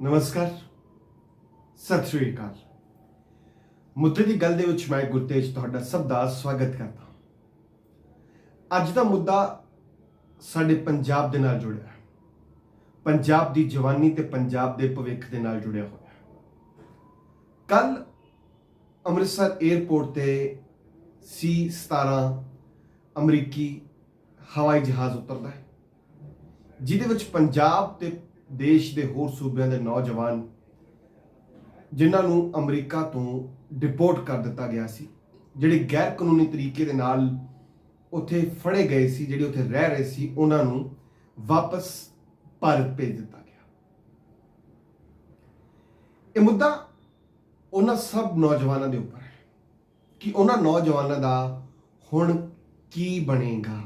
ਨਮਸਕਾਰ। ਸਤਿ ਸ਼੍ਰੀ ਅਕਾਲ। ਮੁੱਦੇ ਦੀ ਗੱਲ ਦੇ ਵਿੱਚ ਮੈਂ ਗੁਰਤੇਜ ਤੁਹਾਡਾ ਸਭ ਦਾ ਸਵਾਗਤ ਕਰਦਾ ਅੱਜ ਦਾ ਮੁੱਦਾ ਸਾਡੇ ਪੰਜਾਬ ਦੇ ਨਾਲ ਜੁੜਿਆ ਹੈ। ਪੰਜਾਬ ਦੀ ਜਵਾਨੀ ਤੇ ਪੰਜਾਬ ਦੇ ਭਵਿੱਖ ਦੇ ਨਾਲ ਜੁੜਿਆ ਹੋਇਆ ਹੈ। ਕੱਲ ਅੰਮ੍ਰਿਤਸਰ 에ਅਰਪੋਰਟ ਤੇ ਸੀ 17 ਅਮਰੀਕੀ ਹਵਾਈ ਜਹਾਜ਼ ਉਤਰਦਾ ਹੈ, ਜਿਹਦੇ ਵਿੱਚ ਪੰਜਾਬ ਤੇ ਦੇਸ਼ ਦੇ ਹੋਰ ਸੂਬਿਆਂ ਦੇ ਨੌਜਵਾਨ ਜਿਨ੍ਹਾਂ ਨੂੰ ਅਮਰੀਕਾ ਤੋਂ ਡਿਪੋਰਟ ਕਰ ਦਿੱਤਾ ਗਿਆ ਸੀ, ਜਿਹੜੇ ਗੈਰ ਕਾਨੂੰਨੀ ਤਰੀਕੇ ਦੇ ਨਾਲ ਉੱਥੇ ਫੜੇ ਗਏ ਸੀ, ਜਿਹੜੇ ਉੱਥੇ ਰਹਿ ਰਹੇ ਸੀ, ਉਹਨਾਂ ਨੂੰ ਵਾਪਸ ਭਾਰਤ ਭੇਜ ਦਿੱਤਾ ਗਿਆ। ਇਹ ਮੁੱਦਾ ਉਹਨਾਂ ਸਭ ਨੌਜਵਾਨਾਂ ਦੇ ਉੱਪਰ ਕਿ ਉਹਨਾਂ ਨੌਜਵਾਨਾਂ ਦਾ ਹੁਣ ਕੀ ਬਣੇਗਾ?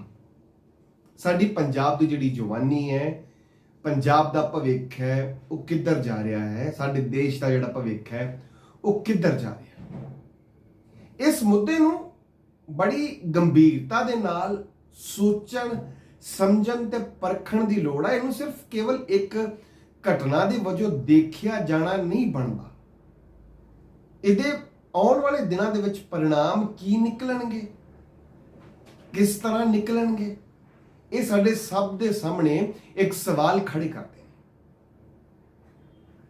ਸਾਡੀ ਪੰਜਾਬ ਦੀ ਜਿਹੜੀ ਜਵਾਨੀ ਹੈ, ਪੰਜਾਬ ਦਾ ਭਵਿੱਖ ਹੈ, ਉਹ ਕਿੱਧਰ ਜਾ ਰਿਹਾ ਹੈ? ਸਾਡੇ ਦੇਸ਼ ਦਾ ਜਿਹੜਾ ਭਵਿੱਖ ਹੈ, ਉਹ ਕਿੱਧਰ ਜਾ ਰਿਹਾ ਹੈ? ਇਸ ਮੁੱਦੇ ਨੂੰ ਬੜੀ ਗੰਭੀਰਤਾ ਦੇ ਨਾਲ ਸੋਚਣ, ਸਮਝਣ ਤੇ ਪਰਖਣ ਦੀ ਲੋੜ ਹੈ ਇਹਨੂੰ ਸਿਰਫ ਕੇਵਲ ਇੱਕ ਘਟਨਾ ਦੇ ਵਜੋਂ ਦੇਖਿਆ ਜਾਣਾ ਨਹੀਂ ਬਣਦਾ। ਇਹਦੇ ਆਉਣ ਵਾਲੇ ਦਿਨਾਂ ਦੇ ਵਿੱਚ ਪਰਿਣਾਮ ਕੀ ਨਿਕਲਣਗੇ? ਕਿਸ ਤਰ੍ਹਾਂ ਨਿਕਲਣਗੇ? ਇਹ ਸਾਡੇ ਸਭ ਦੇ ਸਾਹਮਣੇ ਇੱਕ ਸਵਾਲ ਖੜੇ ਕਰਦੇ ਨੇ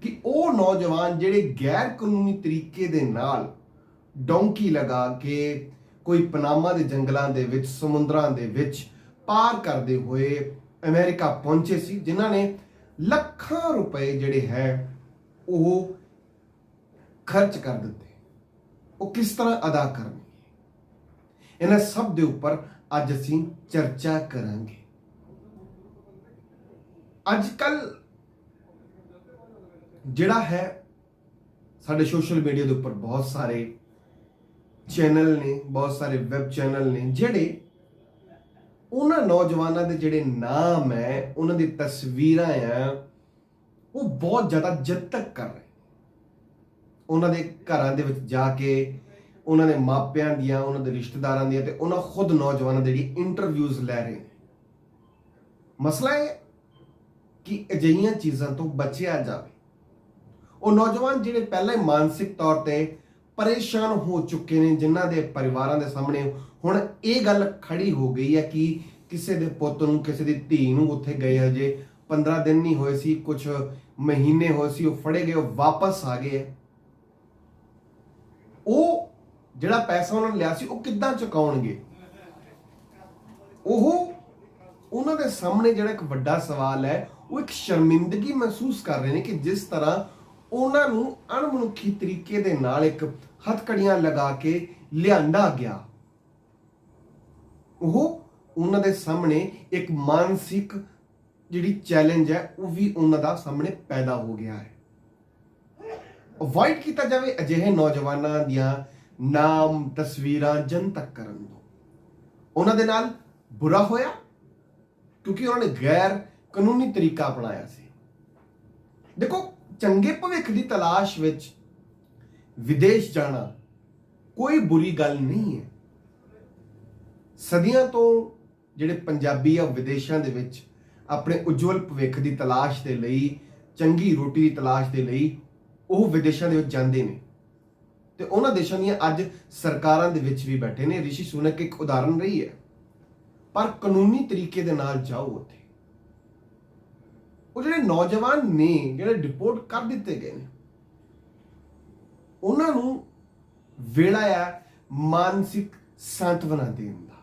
ਕਿ ਉਹ ਨੌਜਵਾਨ ਜਿਹੜੇ ਗੈਰ ਕਾਨੂੰਨੀ ਤਰੀਕੇ ਦੇ ਨਾਲ ਡੌਂਕੀ ਲਗਾ ਕੇ ਕੋਈ ਪਨਾਮਾ ਦੇ ਜੰਗਲਾਂ ਦੇ ਵਿੱਚ, ਸਮੁੰਦਰਾਂ ਦੇ ਵਿੱਚ ਪਾਰ ਕਰਦੇ ਹੋਏ ਅਮਰੀਕਾ ਪਹੁੰਚੇ ਸੀ, ਜਿਨ੍ਹਾਂ ਨੇ ਲੱਖਾਂ ਰੁਪਏ ਜਿਹੜੇ ਹੈ ਉਹ ਖਰਚ ਕਰ ਦਿੱਤੇ। ਉਹ ਕਿਸ ਤਰ੍ਹਾਂ ਅਦਾ ਕਰਨਗੇ? ਇਹਨਾਂ ਸਭ ਦੇ ਉੱਪਰ ਅੱਜ ਅਸੀਂ ਚਰਚਾ ਕਰਾਂਗੇ। ਅੱਜ ਕੱਲ ਜਿਹੜਾ ਹੈ, ਸਾਡੇ ਸੋਸ਼ਲ ਮੀਡੀਆ ਦੇ ਉੱਪਰ ਬਹੁਤ ਸਾਰੇ ਚੈਨਲ ਨੇ, ਬਹੁਤ ਸਾਰੇ ਵੈਬ ਚੈਨਲ ਨੇ, ਜਿਹੜੇ ਉਹਨਾਂ ਨੌਜਵਾਨਾਂ ਦੇ ਜਿਹੜੇ ਨਾਮ ਹੈ, ਉਹਨਾਂ ਦੀ ਤਸਵੀਰਾਂ ਆ ਉਹ ਬਹੁਤ ਜ਼ਿਆਦਾ ਜਦ ਤੱਕ ਕਰ ਰਹੇ ਉਹਨਾਂ ਦੇ ਘਰਾਂ ਦੇ ਵਿੱਚ ਜਾ ਕੇ ਉਹਨਾਂ ਦੇ ਮਾਪਿਆਂ ਦੀਆਂ, ਉਹਨਾਂ ਦੇ ਰਿਸ਼ਤੇਦਾਰਾਂ ਦੀਆਂ ਤੇ ਉਹਨਾਂ ਖੁਦ ਨੌਜਵਾਨਾਂ ਦੇ ਜਿਹੜੀ ਇੰਟਰਵਿਊਜ਼ ਲੈ ਰਹੇ ਨੇ। ਮਸਲਾ ਇਹ ਕਿ ਅਜਿਹੀਆਂ ਚੀਜ਼ਾਂ ਤੋਂ ਬਚਿਆ ਜਾਵੇ। ਉਹ ਨੌਜਵਾਨ ਜਿਹੜੇ ਪਹਿਲਾਂ ਹੀ ਮਾਨਸਿਕ ਤੌਰ ਤੇ ਪਰੇਸ਼ਾਨ ਹੋ ਚੁੱਕੇ ਨੇ, ਜਿਨ੍ਹਾਂ ਦੇ ਪਰਿਵਾਰਾਂ ਦੇ ਸਾਹਮਣੇ ਹੁਣ ਇਹ ਗੱਲ ਖੜੀ ਹੋ ਗਈ ਹੈ ਕਿ ਕਿਸੇ ਦੇ ਪੁੱਤ ਨੂੰ, ਕਿਸੇ ਦੀ ਧੀ ਨੂੰ ਉੱਥੇ ਗਏ ਹਜੇ 15 ਦਿਨ ਨਹੀਂ ਹੋਏ ਸੀ ਕੁਝ ਮਹੀਨੇ ਹੋਏ ਸੀ, ਉਹ ਫੜੇ ਗਏ, ਉਹ ਵਾਪਸ ਆ ਗਏ ਉਹ ਜਿਹੜਾ ਪੈਸਾ ਉਹਨਾਂ ਨੇ ਲਿਆ ਸੀ, ਉਹ ਕਿੱਦਾਂ ਚੁਕਾਉਣਗੇ? ਉਹ ਉਹਨਾਂ ਦੇ ਸਾਹਮਣੇ ਜਿਹੜਾ ਇੱਕ ਵੱਡਾ ਸਵਾਲ ਹੈ, ਉਹ ਇੱਕ ਸ਼ਰਮਿੰਦਗੀ ਮਹਿਸੂਸ ਕਰ ਰਹੇ ਨੇ ਕਿ ਜਿਸ ਤਰ੍ਹਾਂ ਉਹਨਾਂ ਨੂੰ ਅਣਮਨੁੱਖੀ ਤਰੀਕੇ ਦੇ ਨਾਲ ਇੱਕ ਹੱਥਕੜੀਆਂ ਲਗਾ ਕੇ ਲਿਆਂਦਾ ਗਿਆ। ਉਹ ਉਹਨਾਂ ਦੇ ਸਾਹਮਣੇ ਇੱਕ ਮਾਨਸਿਕ ਜਿਹੜੀ ਚੈਲੰਜ ਹੈ, ਉਹ ਵੀ ਉਹਨਾਂ ਦਾ ਸਾਹਮਣੇ ਪੈਦਾ ਹੋ ਗਿਆ ਹੈ। ਅਵੋਇਡ ਕੀਤਾ ਜਾਵੇ, ਅਜਿਹੇ ਨੌਜਵਾਨਾਂ ਦੀਆਂ ਨਾਮ ਤਸਵੀਰਾਂ ਜਨਤਕ ਕਰਨ ਤੋਂ। ਉਹਨਾਂ ਦੇ ਨਾਲ ਬੁਰਾ ਹੋਇਆ ਕਿਉਂਕਿ ਉਹਨਾਂ ਨੇ ਗੈਰ ਕਾਨੂੰਨੀ ਤਰੀਕਾ ਅਪਣਾਇਆ ਸੀ। ਦੇਖੋ, ਚੰਗੇ ਭਵਿੱਖ ਦੀ ਤਲਾਸ਼ ਵਿੱਚ ਵਿਦੇਸ਼ ਜਾਣਾ ਕੋਈ ਬੁਰੀ ਗੱਲ ਨਹੀਂ ਹੈ। ਸਦੀਆਂ ਤੋਂ ਜਿਹੜੇ ਪੰਜਾਬੀ ਆ ਵਿਦੇਸ਼ਾਂ ਦੇ ਵਿੱਚ ਆਪਣੇ ਉਜਵਲ ਭਵਿੱਖ ਦੀ ਤਲਾਸ਼ ਦੇ ਲਈ, ਚੰਗੀ ਰੋਟੀ ਦੀ ਤਲਾਸ਼ ਦੇ ਲਈ ਉਹ ਵਿਦੇਸ਼ਾਂ ਦੇ ਵਿੱਚ ਜਾਂਦੇ ਨੇ। ਤੇ ਉਹਨਾਂ ਦੇਸ਼ਾਂ ਦੀਆਂ ਅੱਜ ਸਰਕਾਰਾਂ ਦੇ ਵਿੱਚ ਵੀ ਬੈਠੇ ਨੇ। ਰਿਸ਼ੀ ਸੁਨਕ ਇੱਕ ਉਦਾਹਰਨ ਰਹੀ ਹੈ। ਪਰ ਕਾਨੂੰਨੀ ਤਰੀਕੇ ਦੇ ਨਾਲ ਜਾਓ ਉੱਥੇ। ਉਹ ਜਿਹੜੇ ਨੌਜਵਾਨ ਨੇ, ਜਿਹੜੇ ਡਿਪੋਰਟ ਕਰ ਦਿੱਤੇ ਗਏ ਨੇ, ਉਹਨਾਂ ਨੂੰ ਵੇਲਾ ਹੈ ਮਾਨਸਿਕ ਸਾਂਤਵਨਾ ਦੇਣ ਦਾ,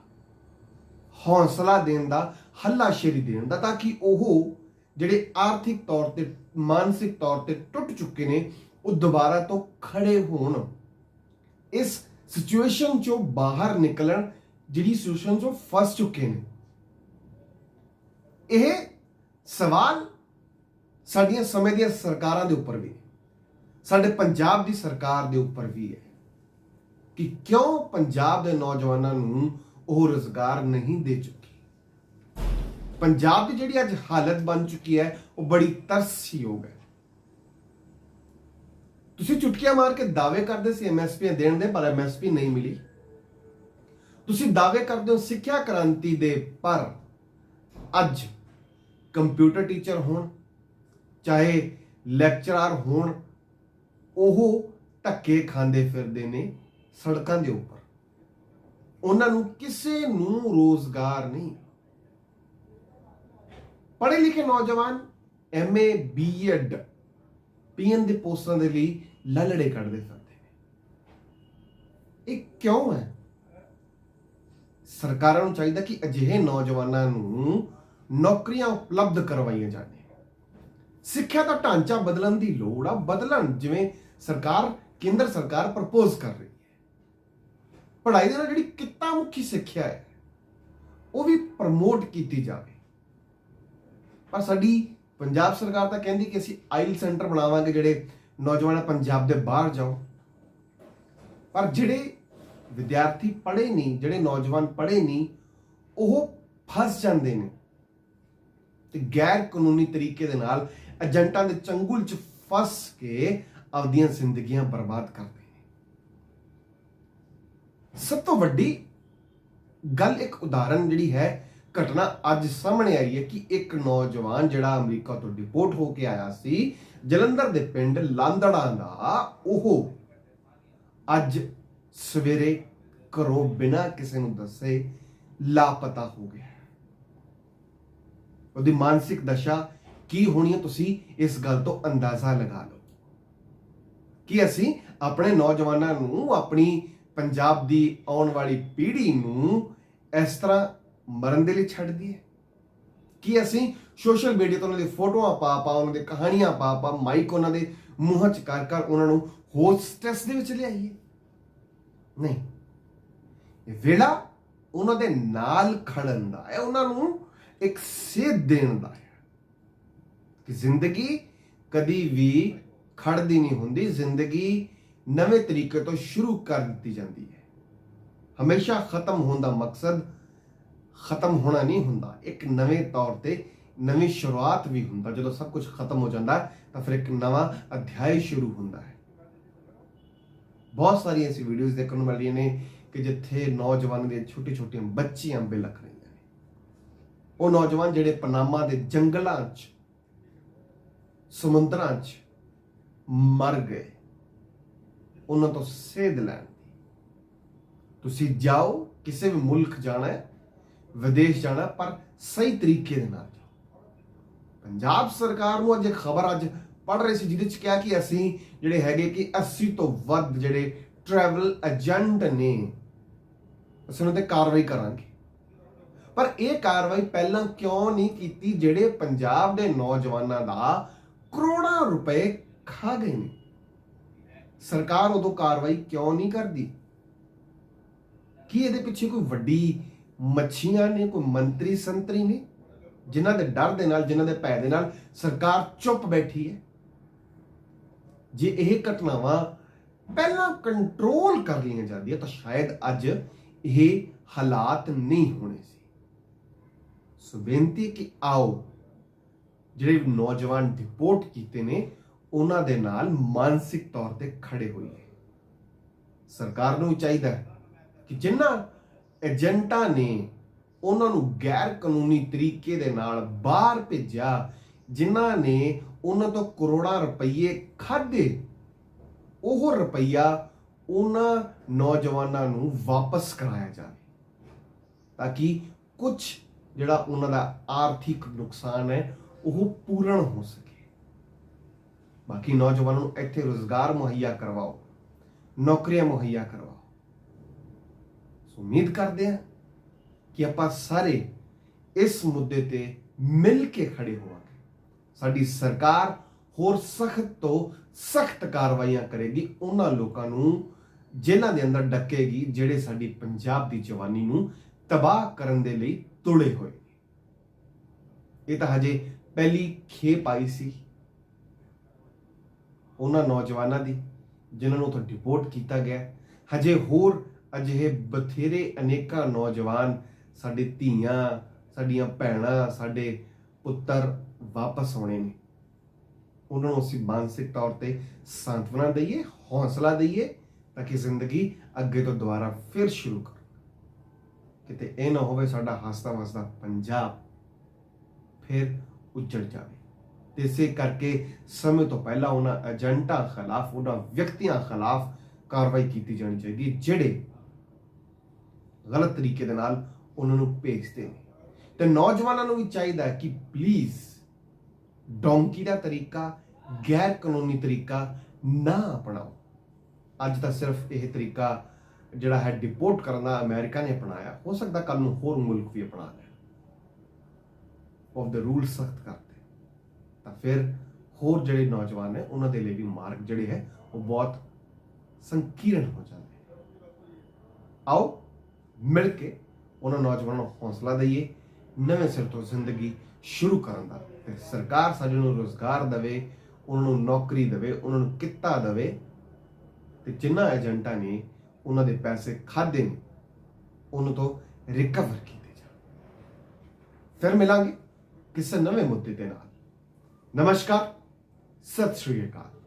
ਹੌਸਲਾ ਦੇਣ ਦਾ, ਹੱਲਾਸ਼ੇਰੀ ਦੇਣ ਦਾ, ਤਾਂ ਕਿ ਉਹ ਜਿਹੜੇ ਆਰਥਿਕ ਤੌਰ ਤੇ, ਮਾਨਸਿਕ ਤੌਰ ਤੇ ਟੁੱਟ ਚੁੱਕੇ ਨੇ, ਉਹ ਦੁਬਾਰਾ ਤੋਂ ਖੜੇ ਹੋਣ। ਇਸ ਸਿਚੁਏਸ਼ਨ ਚੋਂ ਬਾਹਰ ਨਿਕਲਣ ਜਿਹੜੀ ਸਿਚੁਏਸ਼ਨ ਚੋਂ ਫਸ ਚੁੱਕੇ ਨੇ। ਇਹ ਸਵਾਲ ਸਾਡੀਆਂ ਸਮੇਂ ਦੀਆਂ ਸਰਕਾਰਾਂ ਦੇ ਉੱਪਰ ਵੀ ਸਾਡੇ ਪੰਜਾਬ ਦੀ ਸਰਕਾਰ ਦੇ ਉੱਪਰ ਵੀ ਹੈ ਕਿ ਕਿਉਂ ਪੰਜਾਬ ਦੇ ਨੌਜਵਾਨਾਂ ਨੂੰ ਉਹ ਰੋਜ਼ਗਾਰ ਨਹੀਂ ਦੇ ਚੁੱਕੀ? ਪੰਜਾਬ ਦੀ ਜਿਹੜੀ ਅੱਜ ਹਾਲਤ ਬਣ ਚੁੱਕੀ ਹੈ, ਉਹ ਬੜੀ ਤਰਸਯੋਗ ਹੈ। ਤੁਸੀਂ ਚੁਟਕੀਆਂ ਮਾਰ ਕੇ ਦਾਅਵੇ ਕਰਦੇ ਸੀ ਐਮਐਸਪੀ ਦੇਣ ਦੇ, ਪਰ ਐਮਐਸਪੀ ਨਹੀਂ ਮਿਲੀ। ਤੁਸੀਂ ਦਾਅਵੇ ਕਰਦੇ ਹੋ ਸਿੱਖਿਆ ਕ੍ਰਾਂਤੀ ਦੇ, ਪਰ ਅੱਜ ਕੰਪਿਊਟਰ ਟੀਚਰ ਹੋਣ, ਚਾਹੇ ਲੈਕਚਰਰ ਹੋਣ, ਉਹ ਧੱਕੇ ਖਾਂਦੇ ਫਿਰਦੇ ਨੇ ਸੜਕਾਂ ਦੇ ਉੱਪਰ। ਉਹਨਾਂ ਨੂੰ ਕਿਸੇ ਨੂੰ ਰੋਜ਼ਗਾਰ ਨਹੀਂ। ਪੜ੍ਹੇ ਲਿਖੇ ਨੌਜਵਾਨ ਐਮਏ ਬੀਐਡ ਪੀਐਨ ਦੇ ਪੋਸਟਾਂ ਦੇ ਲਈ ਲਲੜੇ ਕੱਢਦੇ ਫਿਰਦੇ ਨੇ। ਇਹ ਕਿਉਂ ਹੈ? ਸਰਕਾਰਾਂ ਨੂੰ ਚਾਹੀਦਾ ਕਿ ਅਜਿਹੇ ਨੌਜਵਾਨਾਂ ਨੂੰ ਨੌਕਰੀਆਂ ਉਪਲਬਧ ਕਰਵਾਈਆਂ ਜਾਣ। ਸਿੱਖਿਆ ਦਾ ਢਾਂਚਾ ਬਦਲਣ ਦੀ ਲੋੜ ਆ। ਬਦਲਣ ਜਿਵੇਂ ਸਰਕਾਰ, ਕੇਂਦਰ ਸਰਕਾਰ ਪ੍ਰਪੋਜ਼ ਕਰ ਰਹੀ ਹੈ। ਪੜ੍ਹਾਈ ਦੇ ਨਾਲ ਜਿਹੜੀ ਕਿੱਤਾ ਮੁਖੀ ਸਿੱਖਿਆ ਹੈ, ਉਹ ਵੀ ਪ੍ਰਮੋਟ ਕੀਤੀ ਜਾਵੇ। ਪਰ ਸਾਡੀ ਪੰਜਾਬ ਸਰਕਾਰ ਤਾਂ ਕਹਿੰਦੀ ਕਿ ਅਸੀਂ ਆਇਲ ਸੈਂਟਰ ਬਣਾਵਾਂਗੇ ਜਿਹੜੇ ਨੌਜਵਾਨ ਪੰਜਾਬ ਦੇ ਬਾਹਰ ਜਾਓ। ਪਰ ਜਿਹੜੇ ਵਿਦਿਆਰਥੀ ਪੜ੍ਹੇ ਨਹੀਂ, ਜਿਹੜੇ ਨੌਜਵਾਨ ਪੜ੍ਹੇ ਨਹੀਂ, ਉਹ ਫਸ ਜਾਂਦੇ ਨੇ। ਤੇ ਗੈਰ ਕਾਨੂੰਨੀ ਤਰੀਕੇ ਦੇ ਨਾਲ ਏਜੰਟਾਂ ਦੇ ਚੰਗੁਲ 'ਚ ਫਸ ਕੇ ਆਪਦੀਆਂ ਜ਼ਿੰਦਗੀਆਂ ਬਰਬਾਦ ਕਰਦੇ ਨੇ। ਸਭ ਤੋਂ ਵੱਡੀ ਗੱਲ ਇੱਕ ਉਦਾਹਰਨ ਜਿਹੜੀ ਹੈ ਘਟਨਾ ਅੱਜ ਸਾਹਮਣੇ ਆਈ ਹੈ ਕਿ ਇੱਕ ਨੌਜਵਾਨ ਜਿਹੜਾ ਅਮਰੀਕਾ ਤੋਂ ਡਿਪੋਰਟ ਹੋ ਕੇ ਆਇਆ ਸੀ, ਜਲੰਧਰ ਦੇ ਪਿੰਡ ਲਾਂਦੜਾ ਦਾ, ਉਹ ਅੱਜ ਸਵੇਰੇ ਘਰੋਂ ਬਿਨਾਂ ਕਿਸੇ ਨੂੰ ਦੱਸੇ ਲਾਪਤਾ ਹੋ ਗਿਆ ਉਹਦੀ ਮਾਨਸਿਕ ਦਸ਼ਾ ਕੀ ਹੋਣੀ ਹੈ ਤੁਸੀਂ ਇਸ ਗੱਲ ਤੋਂ ਅੰਦਾਜ਼ਾ ਲਗਾ ਲਓ। ਕਿ ਅਸੀਂ ਆਪਣੇ ਨੌਜਵਾਨਾਂ ਨੂੰ, ਆਪਣੀ ਪੰਜਾਬ ਦੀ ਆਉਣ ਵਾਲੀ ਪੀੜ੍ਹੀ ਨੂੰ ਇਸ ਤਰ੍ਹਾਂ ਮਰਨ ਦੇ ਲਈ ਛੱਡ ਦਈਏ। ਕੀ ਅਸੀਂ ਸੋਸ਼ਲ ਮੀਡੀਆ ਤੋਂ ਉਹਨਾਂ ਦੀ ਫੋਟੋਆਂ ਪਾ ਪਾ, ਉਹਨਾਂ ਦੀ ਕਹਾਣੀਆਂ ਪਾ ਪਾ ਮਾਈਕ ਉਹਨਾਂ ਦੇ ਮੂੰਹਾਂ 'ਚ ਕਰ ਕਰ ਉਹਨਾਂ ਨੂੰ ਹੋਸਟੈਸ ਦੇ ਵਿੱਚ ਲਿਆਈਏ। ਨਹੀਂ। ਇਹ ਵੇਲਾ ਉਹਨਾਂ ਦੇ ਨਾਲ ਖੜਨ ਦਾ ਹੈ, ਉਹਨਾਂ ਨੂੰ ਇੱਕ ਸੇਧ ਦੇਣ ਦਾ ਹੈ। ਕਿ ਜ਼ਿੰਦਗੀ ਕਦੀ ਵੀ ਖੜਦੀ ਨਹੀਂ ਹੁੰਦੀ, ਜ਼ਿੰਦਗੀ ਨਵੇਂ ਤਰੀਕੇ ਤੋਂ ਸ਼ੁਰੂ ਕਰ ਦਿੱਤੀ ਜਾਂਦੀ ਹੈ। ਹਮੇਸ਼ਾ ਖਤਮ ਹੋਣ ਦਾ ਮਕਸਦ ਖਤਮ ਹੋਣਾ ਨਹੀਂ ਹੁੰਦਾ। ਇੱਕ ਨਵੇਂ ਤੌਰ ਤੇ ਨਵੀਂ ਸ਼ੁਰੂਆਤ ਵੀ ਹੁੰਦਾ। ਜਦੋਂ ਸਭ ਕੁਝ ਖਤਮ ਹੋ ਜਾਂਦਾ ਹੈ, ਤਾਂ ਫਿਰ ਇੱਕ ਨਵਾਂ ਅਧਿਆਇ ਸ਼ੁਰੂ ਹੁੰਦਾ ਹੈ। ਬਹੁਤ ਸਾਰੀਆਂ ਐਸੀ ਵੀਡੀਓਜ਼ ਦੇਖਣ ਨੂੰ ਮਿਲ ਰਹੀਆਂ ਨੇ ਕਿ ਜਿੱਥੇ ਨੌਜਵਾਨ ਦੀਆਂ ਛੋਟੀ ਛੋਟੀਆਂ ਬੱਚੀਆਂ ਬਿਲਕ ਰਹੀਆਂ ਨੇ। ਉਹ ਨੌਜਵਾਨ ਜਿਹੜੇ ਪਨਾਮਾ ਦੇ ਜੰਗਲਾਂ 'ਚ ਸਮੁੰਦਰਾਂ 'ਚ ਮਰ ਗਏ। ਉਹਨਾਂ ਤੋਂ ਸੇਧ ਲੈਣ ਦੀ। ਤੁਸੀਂ ਜਾਓ ਕਿਸੇ ਵੀ ਮੁਲਕ ਜਾਣਾ ਹੈ ਵਿਦੇਸ਼ ਜਾਣਾ, ਪਰ ਸਹੀ ਤਰੀਕੇ ਦੇ ਨਾਲ ਪੰਜਾਬ ਸਰਕਾਰ ਨੂੰ ਅੱਜ ਖਬਰ ਅੱਜ ਪੜ ਰਹੇ ਸੀ, ਜਿਹਦੇ ਚ ਕਿਹਾ ਕਿ ਅਸੀਂ ਜਿਹੜੇ ਹੈਗੇ ਕਿ 80 ਤੋਂ ਵੱਧ ਜਿਹੜੇ ਟਰੈਵਲ ਏਜੰਟ ਨੇ, ਅਸੀਂ ਉਹਨਾਂ ਤੇ ਕਾਰਵਾਈ ਕਰਾਂਗੇ। ਪਰ ਇਹ ਕਾਰਵਾਈ ਪਹਿਲਾਂ ਕਿਉਂ ਨਹੀਂ ਕੀਤੀ, ਜਿਹੜੇ ਪੰਜਾਬ ਦੇ ਨੌਜਵਾਨਾਂ ਦਾ ਕਰੋੜਾਂ ਰੁਪਏ ਖਾ ਗਏ ਨੇ? ਸਰਕਾਰ ਉਦੋਂ ਕਾਰਵਾਈ ਕਿਉਂ ਨਹੀਂ ਕਰਦੀ? ਕੀ ਇਹਦੇ ਪਿੱਛੇ ਕੋਈ ਵੱਡੀ ਮੱਛੀਆਂ ਨੇ, ਕੋਈ ਮੰਤਰੀ ਸੰਤਰੀ ਨੇ, ਜਿਨ੍ਹਾਂ ਦੇ ਡਰ ਦੇ ਨਾਲ, ਜਿਨ੍ਹਾਂ ਦੇ ਭੈ ਦੇ ਨਾਲ ਸਰਕਾਰ ਚੁੱਪ ਬੈਠੀ ਹੈ। ਜੇ ਇਹ ਘਟਨਾਵਾਂ ਪਹਿਲਾਂ ਕੰਟਰੋਲ ਕਰ ਲਈਆਂ ਜਾਂਦੀਆਂ, ਤਾਂ ਸ਼ਾਇਦ ਅੱਜ ਇਹ ਹਾਲਾਤ ਨਹੀਂ ਹੋਣੇ ਸੀ। ਸੋ ਬੇਨਤੀ ਕਿ ਆਓ, ਜਿਹੜੇ ਨੌਜਵਾਨ ਡਿਪੋਰਟ ਕੀਤੇ ਨੇ, ਉਹਨਾਂ ਦੇ ਨਾਲ ਮਾਨਸਿਕ ਤੌਰ ਤੇ ਖੜੇ ਹੋਈਏ। ਸਰਕਾਰ ਨੂੰ ਵੀ ਚਾਹੀਦਾ ਕਿ ਜਿਨ੍ਹਾਂ ਏਜੰਟਾਂ ਨੇ ਉਹਨਾਂ ਨੂੰ ਗੈਰ ਕਾਨੂੰਨੀ ਤਰੀਕੇ ਦੇ ਨਾਲ ਬਾਹਰ ਭੇਜਿਆ, ਜਿਨ੍ਹਾਂ ਨੇ ਉਹਨਾਂ ਤੋਂ ਕਰੋੜਾਂ ਰੁਪਏ ਖਾਦੇ ਉਹ ਰੁਪਈਆ ਉਹਨਾਂ ਨੌਜਵਾਨਾਂ ਨੂੰ ਵਾਪਸ ਕਰਾਇਆ ਜਾਵੇ, ਤਾਂ ਕਿ ਕੁਝ ਜਿਹੜਾ ਉਹਨਾਂ ਦਾ ਆਰਥਿਕ ਨੁਕਸਾਨ ਹੈ, ਉਹ ਪੂਰਨ ਹੋ ਸਕੇ। ਬਾਕੀ ਨੌਜਵਾਨਾਂ ਨੂੰ ਇੱਥੇ ਰੋਜ਼ਗਾਰ ਮੁਹੱਈਆ ਕਰਵਾਓ, ਨੌਕਰੀਆਂ ਮੁਹੱਈਆ ਕਰਵਾਓ। ਉਮੀਦ ਕਰਦੇ ਹਾਂ ਕਿ ਆਪਾਂ ਸਾਰੇ ਇਸ ਮੁੱਦੇ ਤੇ ਮਿਲ ਕੇ ਖੜੇ ਹੋਵਾਂਗੇ। ਸਾਡੀ ਸਰਕਾਰ ਹੋਰ ਸਖਤ ਤੋਂ ਸਖਤ ਕਾਰਵਾਈਆਂ ਕਰੇਗੀ। ਉਹਨਾਂ ਲੋਕਾਂ ਨੂੰ ਜੇਲ੍ਹਾਂ ਦੇ ਅੰਦਰ ਡੱਕੇਗੀ, ਜਿਹੜੇ ਸਾਡੀ ਪੰਜਾਬ ਦੀ ਜਵਾਨੀ ਨੂੰ ਤਬਾਹ ਕਰਨ ਦੇ ਲਈ ਤੁਲੇ ਹੋਏ। ਇਹ ਤਾਂ ਹਜੇ ਪਹਿਲੀ ਖੇਪ ਆਈ ਸੀ ਉਹਨਾਂ ਨੌਜਵਾਨਾਂ ਦੀ, ਜਿਨ੍ਹਾਂ ਨੂੰ ਉੱਥੋਂ ਡਿਪੋਰਟ ਕੀਤਾ ਗਿਆ। ਹਜੇ ਹੋਰ ਅਜਿਹੇ ਬਥੇਰੇ ਅਨੇਕਾਂ ਨੌਜਵਾਨ ਸਾਡੇ ਧੀਆਂ, ਸਾਡੀਆਂ ਭੈਣਾਂ, ਸਾਡੇ ਪੁੱਤਰ ਵਾਪਸ ਆਉਣੇ ਨੇ। ਉਹਨਾਂ ਨੂੰ ਅਸੀਂ ਮਾਨਸਿਕ ਤੌਰ ਤੇ ਸਾਂਤਵਨਾ ਦਈਏ, ਹੌਸਲਾ ਦਈਏ ਤਾਂ ਕਿ ਜ਼ਿੰਦਗੀ ਅੱਗੇ ਤੋਂ ਦੁਬਾਰਾ ਫਿਰ ਸ਼ੁਰੂ ਕਰ। ਕਿਤੇ ਇਹ ਨਾ ਹੋਵੇ ਸਾਡਾ ਹੱਸਦਾ ਵਸਦਾ ਪੰਜਾਬ ਫਿਰ ਉੱਜੜ ਜਾਵੇ। ਤੇ ਇਸੇ ਕਰਕੇ ਸਮੇਂ ਤੋਂ ਪਹਿਲਾਂ ਉਹਨਾਂ ਏਜੰਟਾਂ ਖਿਲਾਫ, ਉਹਨਾਂ ਵਿਅਕਤੀਆਂ ਖਿਲਾਫ ਕਾਰਵਾਈ ਕੀਤੀ ਜਾਣੀ ਚਾਹੀਦੀ ਜਿਹੜੇ ਗਲਤ ਤਰੀਕੇ ਦੇ ਨਾਲ ਉਹਨਾਂ ਨੂੰ ਭੇਜਦੇ ਨੇ। ਤੇ ਨੌਜਵਾਨਾਂ ਨੂੰ ਵੀ ਚਾਹੀਦਾ ਕਿ ਪਲੀਜ਼ ਡੋਂਕੀ ਦਾ ਤਰੀਕਾ ਗੈਰ ਕਾਨੂੰਨੀ ਤਰੀਕਾ ਨਾ ਅਪਣਾਓ। ਅੱਜ ਤਾਂ ਸਿਰਫ ਇਹ ਤਰੀਕਾ ਜਿਹੜਾ ਹੈ ਡਿਪੋਰਟ ਕਰਨ ਦਾ ਅਮਰੀਕਾ ਨੇ ਅਪਣਾਇਆ। ਹੋ ਸਕਦਾ ਕੱਲ ਨੂੰ ਹੋਰ ਮੁਲਕ ਵੀ ਅਪਣਾ ਲੈਣ। ਆਫ ਦਾ ਰੂਲ ਸਖਤ ਕਰਦੇ ਤਾਂ ਫਿਰ ਹੋਰ ਜਿਹੜੇ ਨੌਜਵਾਨ ਨੇ, ਉਹਨਾਂ ਦੇ ਲਈ ਵੀ ਮਾਰਗ ਜਿਹੜੇ ਹੈ, ਉਹ ਬਹੁਤ ਸੰਕੀਰਣ ਹੋ ਜਾਂਦੇ ਆਓ ਮਿਲ ਕੇ ਉਹਨਾਂ ਨੌਜਵਾਨਾਂ ਨੂੰ ਹੌਸਲਾ ਦਈਏ, ਨਵੇਂ ਸਿਰ ਤੋਂ ਜ਼ਿੰਦਗੀ ਸ਼ੁਰੂ ਕਰਨ ਦਾ। ਤੇ ਸਰਕਾਰ ਸਾਡੇ ਨੂੰ ਰੋਜ਼ਗਾਰ ਦੇਵੇ, ਉਹਨਾਂ ਨੂੰ ਨੌਕਰੀ ਦੇਵੇ, ਉਹਨਾਂ ਨੂੰ ਕਿੱਤਾ ਦੇਵੇ, ਤੇ ਜਿਨ੍ਹਾਂ ਏਜੰਟਾਂ ਨੇ ਉਹਨਾਂ ਦੇ ਪੈਸੇ ਖਾਦੇ ਨੇ, ਉਹਨਾਂ ਤੋਂ ਰਿਕਵਰ ਕੀਤੇ ਜਾਣ। ਫਿਰ ਮਿਲਾਂਗੇ ਕਿਸੇ ਨਵੇਂ ਮੁੱਦੇ ਦੇ ਨਾਲ। ਨਮਸਕਾਰ, ਸਤਿ ਸ਼੍ਰੀ ਅਕਾਲ।